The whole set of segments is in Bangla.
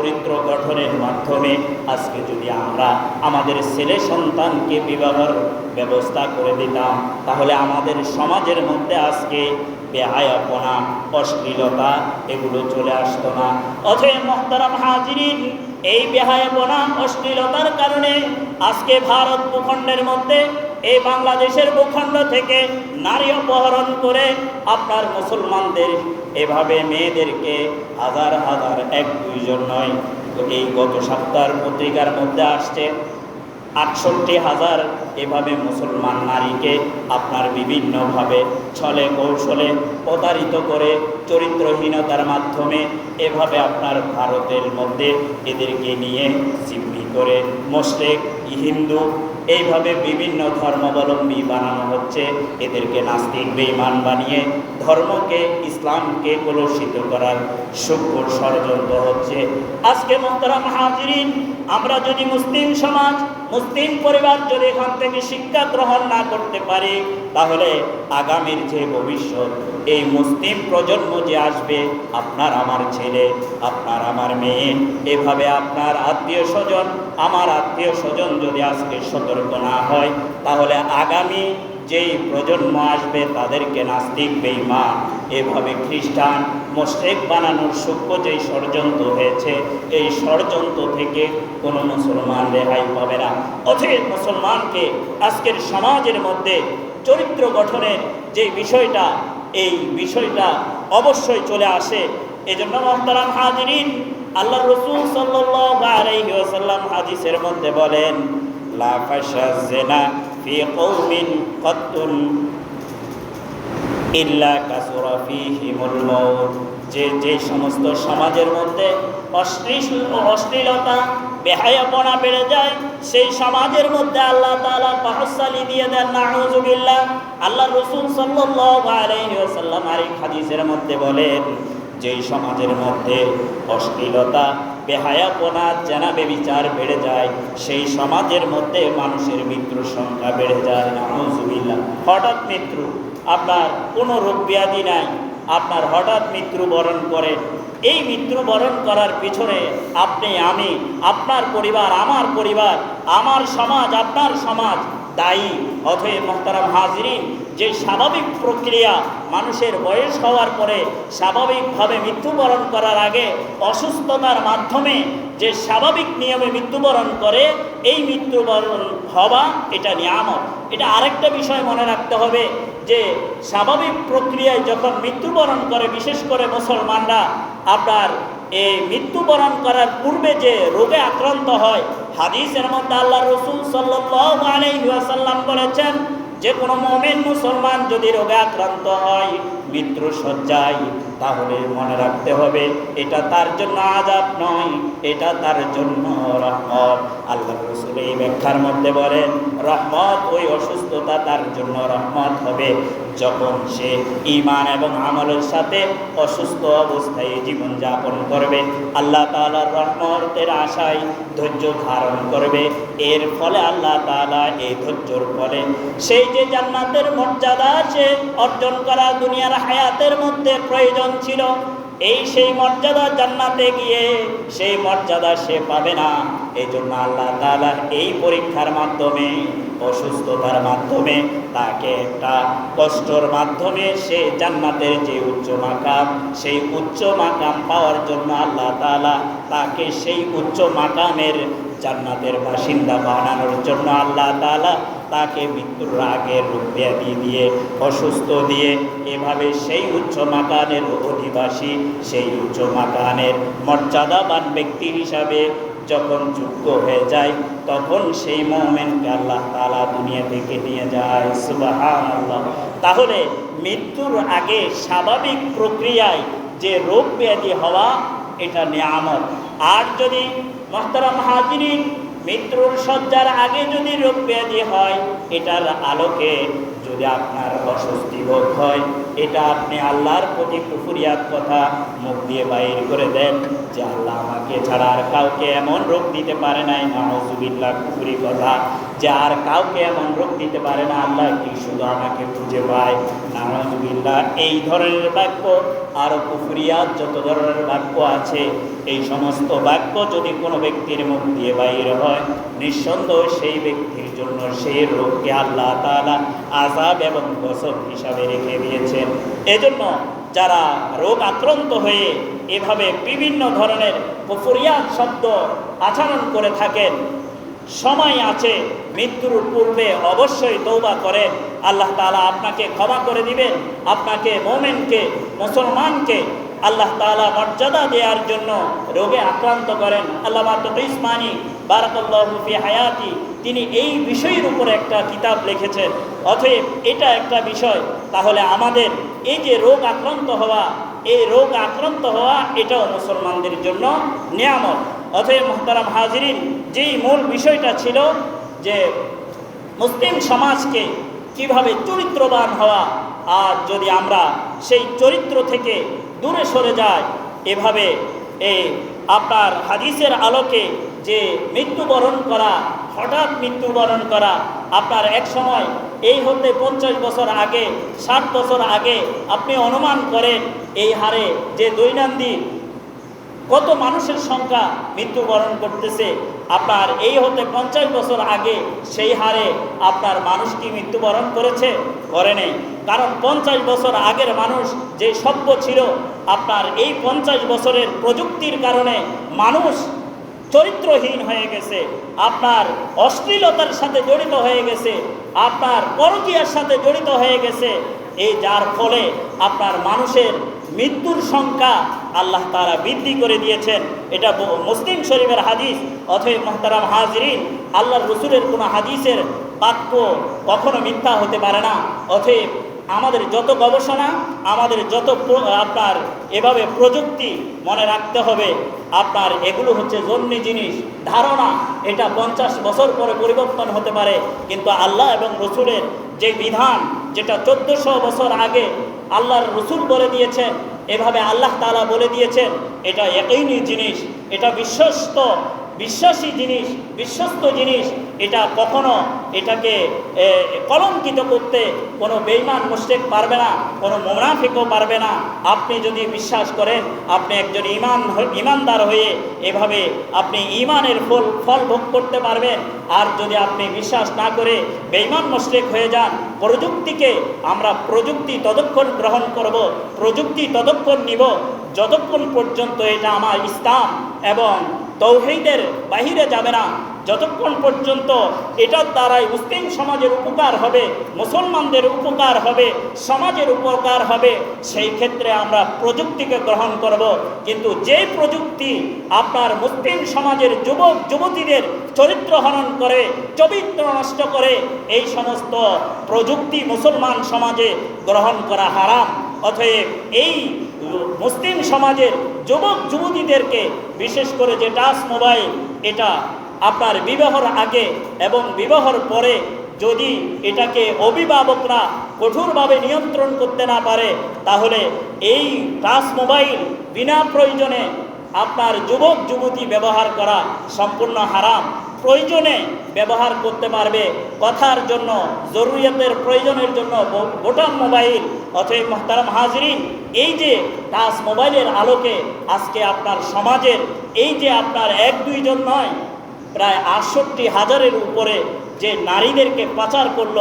চরিত্র গঠনের মাধ্যমে আজকে যদি আমরা আমাদের ছেলে সন্তানকে বিবাহের ব্যবস্থা করে দিতাম, তাহলে আমাদের সমাজের মধ্যে আজকে বেহায়াপনা, অশ্লীলতা এগুলো চলে আসতো না। অথবা মহতারাম হাজিরিন এই বেহায়াপনা, অশ্লীলতার কারণে আজকে ভারত ভূখণ্ডের মধ্যে, এই বাংলাদেশের ভূখণ্ড থেকে নারী অপহরণ করে আপনার মুসলমানদের এভাবে মেয়েদেরকে হাজার হাজার এক দুইজন নয়। তো এই গত সপ্তাহের পত্রিকার মধ্যে আসছে, আটষট্টি হাজার এভাবে মুসলমান নারীকে আপনার বিভিন্নভাবে ছলে কৌশলে প্রতারিত করে চরিত্রহীনতার মাধ্যমে এভাবে আপনার ভারতের মধ্যে এদেরকে নিয়ে জিম্মি করে। মোশরেক, হিন্দু এইভাবে বিভিন্ন ধর্মাবলম্বী বানানো হচ্ছে। এদেরকে নাস্তিক, বেঈমান বানিয়ে ধর্মকে, ইসলামকে কলুষিত করার সূক্ষ্ম ষড়যন্ত্র হচ্ছে। আজকে মোহতারাম হাজিরিন, আমরা যদি মুসলিম সমাজ মুসলিম পরিবার যদি এখান থেকে শিক্ষা গ্রহণ না করতে পারি, তাহলে আগামীর যে ভবিষ্যৎ, এই মুসলিম প্রজন্ম যে আসবে, আপনার আমার ছেলে, আপনার আমার মেয়ে, এভাবে আপনার আত্মীয় স্বজন, আমার আত্মীয় স্বজন যদি আজকে সতর্ক না হয়, তাহলে আগামী যেই প্রজন্ম আসবে তাদেরকে নাস্তিক বেইমান এভাবে খ্রিস্টান, মোশেক বানানোর সূক্ষ্ম যেই ষড়যন্ত্র হয়েছে, এই ষড়যন্ত্র থেকে কোনো মুসলমান রেহাই পাবে না। অথব মুসলমানকে আজকের সমাজের মধ্যে চরিত্র গঠনের যে বিষয়টা, এই বিষয়টা অবশ্যই চলে আসে। এজন্য মহতারাম হাজিরিন আল্লাহ রসুল সাল্লাম হাদিসের মধ্যে বলেন, লা ফাশা জেনা ফি কৌমিন কত্তুন ইল্লা কাসুরা ফিহিমুল মউত যে যে সমস্ত সমাজের মধ্যে অশ্লীল, অশ্লীলতা, বেহায়াপনা বেড়ে যায়, সেই সমাজের মধ্যে আল্লাহ তাআলা পাহসালি দিয়ে দেন, নাউজুবিল্লাহ। আল্লাহ রসুল ওয়াসাল্লাম আরেক হাদিসের মধ্যে বলেন, যেই সমাজের মধ্যে অশ্লীলতা বেহায়াপনা চেনা বেবিচার বেড়ে যায়। সেই সমাজের মধ্যে মানুষের মৃত্যুর সংখ্যা বেড়ে যায়। নাউজুবিল্লাহ। হঠাৎ মৃত্যু। আপনার কোনো রোগ ব্যাধি নাই। আপনার হঠাৎ মৃত্যুবরণ করে। এই মৃত্যুবরণ করার পিছনে আপনি, আমি, আপনার পরিবার, আমার পরিবার, আমার সমাজ, আপনার সমাজ দায়ী। অথবা মোহতারাম হাজরিন যে স্বাভাবিক প্রক্রিয়া মানুষের বয়স হওয়ার পরে স্বাভাবিকভাবে মৃত্যুবরণ করার আগে অসুস্থতার মাধ্যমে যে স্বাভাবিক নিয়মে মৃত্যুবরণ করে, এই মৃত্যুবরণ হওয়া এটা নিয়ামত। এটা আরেকটা বিষয় মনে রাখতে হবে যে স্বাভাবিক প্রক্রিয়ায় যখন মৃত্যুবরণ করে, বিশেষ করে মুসলমানরা, আপনার এই মৃত্যুবরণ করার পূর্বে যে রোগে আক্রান্ত হয়, হাদিসের মধ্যে আল্লাহ রসুল সাল্লাম বলেছেন যে কোনো মমিন মুসলমান যদি রোগে আক্রান্ত হয় মৃত্যু সজ্জায় তাহলে মনে রাখতে হবে, এটা তার জন্য আজাব নয়, এটা তার জন্য রহমত। আল্লাহ রসুল এই ব্যাখ্যার মধ্যে বলেন, রহমত ওই অসুস্থতা তার জন্য রহমত হবে। যখন সে ইমান এবং আমলের সাথে অসুস্থ অবস্থায় জীবনযাপন করবে, আল্লাহ তালার রহমতের আশায় ধৈর্য ধারণ করবে। এর ফলে আল্লাহ তালা এই ধৈর্যর ফলে সেই যে জান্নাতের মর্যাদা সে অর্জন করা দুনিয়ার হায়াতের মধ্যে প্রয়োজন ছিল, এই সেই মর্যাদা জান্নাতে গিয়ে সেই মর্যাদা সে পাবে না। এই জন্য আল্লাহ তালা এই পরীক্ষার মাধ্যমে, অসুস্থতার মাধ্যমে, তাকে একটা কষ্টর মাধ্যমে সে জান্নাতের যে উচ্চ মাকাম, সেই উচ্চ মাকাম পাওয়ার জন্য আল্লাহ তালা তাকে সেই উচ্চ মাকামের জান্নাতের বাসিন্দা বানানোর জন্য আল্লাহ তালা তাকে মৃত্যুর আগের রূপ ব্যাধি দিয়ে অসুস্থ দিয়ে এভাবে সেই উচ্চ মাকানের অধিবাসী, সেই উচ্চ মাকানের মর্যাদাবান ব্যক্তি হিসাবে যখন যুক্ত হয়ে যায়, তখন সেই মোমেনকে আল্লাহ তালা দুনিয়া থেকে নিয়ে যায়। আল্লাহ তাহলে মৃত্যুর আগে স্বাভাবিক প্রক্রিয়ায় যে রোগ ব্যাধি হওয়া, এটা নিয়ামত। আর যদি মহতারাম হাজিরিন মৃত্যুর শয্যার আগে যদি রোগ ব্যাধি হয় এটার আলোকে যদি আপনার অস্বস্তি বোধ হয় এটা আপনি আল্লাহর প্রতি কুফুরিয়াত কথা মুখ দিয়ে বাইর করে দেন যে আল্লাহ আমাকে ছাড়া আর কাউকে এমন রোগ দিতে পারে নাই। নাউজুবিল্লাহ, কুফরি কথা। যে আর কাউকে এমন রোগ দিতে পারে না, আল্লাহ কি শুধু আমাকে খুঁজে পায়? নাউজুবিল্লাহ, এই ধরনের বাক্য আরও কুফরিয়াত যত ধরনের বাক্য আছে, এই সমস্ত বাক্য যদি কোনো ব্যক্তির মুখ দিয়ে বাইর হয়, নিঃসন্দেহ সেই ব্যক্তির জন্য সেই রোগকে আল্লাহ তাআলা আজাব এবং গসব হিসাবে রেখে দিয়েছেন। এজন্য যারা রোগ আক্রান্ত হয়ে এভাবে বিভিন্ন ধরনের কুফরিয়াত শব্দ আচরণ করে থাকেন, সময় আছে, মৃত্যুর পূর্বে অবশ্যই তৌবা করেন। আল্লাহ তাআলা আপনাকে ক্ষমা করে দিবেন। আপনাকে মোমেনকে, মুসলমানকে আল্লাহ তাআলা মর্যাদা দেওয়ার জন্য রোগে আক্রান্ত করেন। আল্লাহ ইসমানি বারাকাল্লাহু ফি হায়াতি, তিনি এই বিষয়ের উপরে একটা কিতাব লিখেছেন। অতএব এটা একটা বিষয়। তাহলে আমাদের এই যে রোগ আক্রান্ত হওয়া, এই রোগ আক্রান্ত হওয়া এটাও মুসলমানদের জন্য নিয়ামত। অতএব মোহতারাম হাজিরিন, যেই মূল বিষয়টা ছিল যে মুসলিম সমাজকে কীভাবে চরিত্রবান হওয়া, আর যদি আমরা সেই চরিত্র থেকে দূরে সরে যায়। এভাবে এই আপনার হাদিসের আলোকে যে মৃত্যুবরণ করা, হঠাৎ মৃত্যুবরণ করা, আপনার এক সময় এই হতে পঞ্চাশ বছর আগে, ষাট বছর আগে আপনি অনুমান করেন, এই হারে যে দৈনন্দিন কত মানুষের সংখ্যা মৃত্যুবরণ করতেছে? আপনার এই হতে পঞ্চাশ বছর আগে সেই হারে আপনার মানুষ কি মৃত্যুবরণ করেছে? করে নেই। কারণ পঞ্চাশ বছর আগের মানুষ যে সভ্য ছিল, আপনার এই পঞ্চাশ বছরের প্রযুক্তির কারণে মানুষ চরিত্রহীন হয়ে গেছে, আপনার অশ্লীলতার সাথে জড়িত হয়ে গেছে, আপনার পরকীয়ার সাথে জড়িত হয়ে গেছে, এই যার ফলে আপনার মানুষের মৃত্যুর সংখ্যা আল্লাহ তারা বৃদ্ধি করে দিয়েছেন। এটা মুসলিম শরীফের হাদিস অথবা মোহতারাম হাজরিন, আল্লাহর রসুলের কোনো হাদিসের বাক্য কখনো মিথ্যা হতে পারে না। অতএব আমাদের যত গবেষণা, আমাদের যত আপনার এভাবে প্রযুক্তি মনে রাখতে হবে, আপনার এগুলো হচ্ছে জন্মি জিনিস। ধারণা, এটা পঞ্চাশ বছর পরে পরিবর্তন হতে পারে। কিন্তু আল্লাহ এবং রসুলের যে বিধান, যেটা চোদ্দোশো বছর আগে আল্লাহর রসুল বলে দিয়েছে এভাবে আল্লাহ তালা বলে দিয়েছে এটা একই জিনিস এটা বিশ্বস্ত। বিশ্বাসী জিনিস, বিশ্বস্ত জিনিস, এটা কখনো এটাকে কলঙ্কিত করতে কোনো বেইমান মুশরিক পারবে না, কোনো মোনাফিকও পারবে না। আপনি যদি বিশ্বাস করেন, আপনি একজন ইমান ইমানদার হয়ে এভাবে আপনি ইমানের ফল ফল ভোগ করতে পারবেন। আর যদি আপনি বিশ্বাস না করে বেইমান মুশরিক হয়ে যান, প্রযুক্তিকে আমরা প্রযুক্তি ততক্ষণ গ্রহণ করব, প্রযুক্তি ততক্ষণ নিব, যতক্ষণ পর্যন্ত এটা আমার ইসলাম এবং তৌহিদের বাহিরে যাবে না। যতক্ষণ পর্যন্ত এটার দ্বারাই মুসলিম সমাজের উপকার হবে, মুসলমানদের উপকার হবে, সমাজের উপকার হবে, সেই ক্ষেত্রে আমরা প্রযুক্তিকে গ্রহণ করব। কিন্তু যে প্রযুক্তি আপনার মুসলিম সমাজের যুবক, যুবতীদের চরিত্র হনন করে, চরিত্র নষ্ট করে, এই সমস্ত প্রযুক্তি মুসলমান সমাজে গ্রহণ করা হারাম। অতএব এই মুসলিম সমাজের যুবক যুবতীদেরকে, বিশেষ করে যে টাচ মোবাইল, এটা আপনার বিবাহর আগে এবং বিবাহর পরে যদি এটাকে অভিভাবকরা কঠোরভাবে নিয়ন্ত্রণ করতে না পারে, তাহলে এই টাচ মোবাইল বিনা প্রয়োজনে আপনার যুবক যুবতী ব্যবহার করা সম্পূর্ণ হারাম। প্রয়োজনে ব্যবহার করতে পারবে। কথার জন্য, জরুরিয়াতের প্রয়োজনের জন্য বোটাম মোবাইল অথবা মহতারাম হাজরিন এই যে টাচ মোবাইলের আলোকে আজকে আপনার সমাজের, এই যে আপনার এক দুইজন নয়, প্রায় আটষট্টি হাজারের উপরে যে নারীদেরকে পাচার করল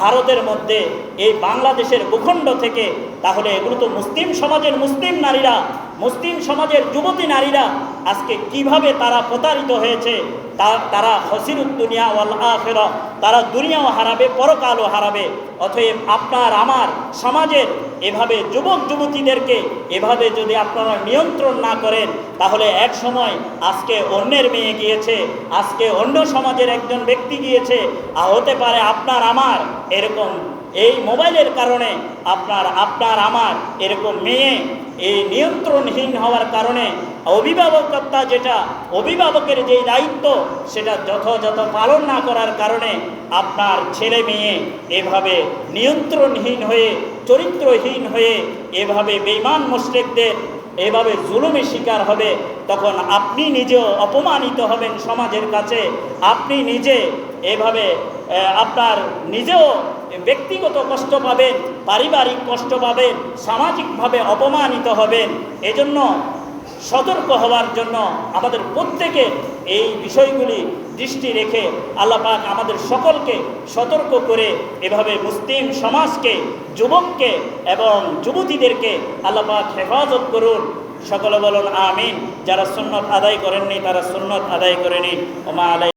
ভারতের মধ্যে, এই বাংলাদেশের ভূখণ্ড থেকে, তাহলে এগুলো তো মুসলিম সমাজের মুসলিম নারীরা, মুসলিম সমাজের যুবতী নারীরা আজকে কীভাবে তারা প্রতারিত হয়েছে তারা হসিরুদ দুনিয়া ওয়াল আখেরা, তারা দুনিয়াও হারাবে, পরকালও হারাবে। অতএব আপনার, আমার সমাজের এভাবে যুবক, যুবতীদেরকে এভাবে যদি আপনারা নিয়ন্ত্রণ না করেন, তাহলে এক সময় আজকে অন্যের মেয়ে গিয়েছে, আজকে অন্য সমাজের একজন ব্যক্তি গিয়েছে, আর হতে পারে আপনার, আমার এরকম এই মোবাইলের কারণে আপনার আপনার, আমার এরকম মেয়ে এই নিয়ন্ত্রণহীন হওয়ার কারণে অভিভাবকত্বা যেটা, অভিভাবকের যে দায়িত্ব, সেটা যথাযথ পালন না করার কারণে আপনার ছেলে মেয়ে এভাবে নিয়ন্ত্রণহীন হয়ে, চরিত্রহীন হয়ে এভাবে বেইমান মুশরিকদের এভাবে জুলুমের শিকার হবে, তখন আপনি নিজেও অপমানিত হবেন সমাজের কাছে। আপনি নিজে এভাবে আপনার নিজেও ব্যক্তিগত কষ্ট পাবেন, পারিবারিক কষ্ট পাবেন, সামাজিকভাবে অপমানিত হবেন। এজন্য সতর্ক হওয়ার জন্য আমাদের প্রত্যেকে এই বিষয়গুলি দৃষ্টি রেখে আল্লাহ পাক আমাদের সকলকে সতর্ক করে এভাবে মুসলিম সমাজকে, যুবককে এবং যুবতীদেরকে আল্লাপাক হেফাজত করুন। সকলে বলুন, আমিন। যারা সুন্নত আদায় করেননি, তারা সুন্নত আদায় করে নিন ওমা আলাই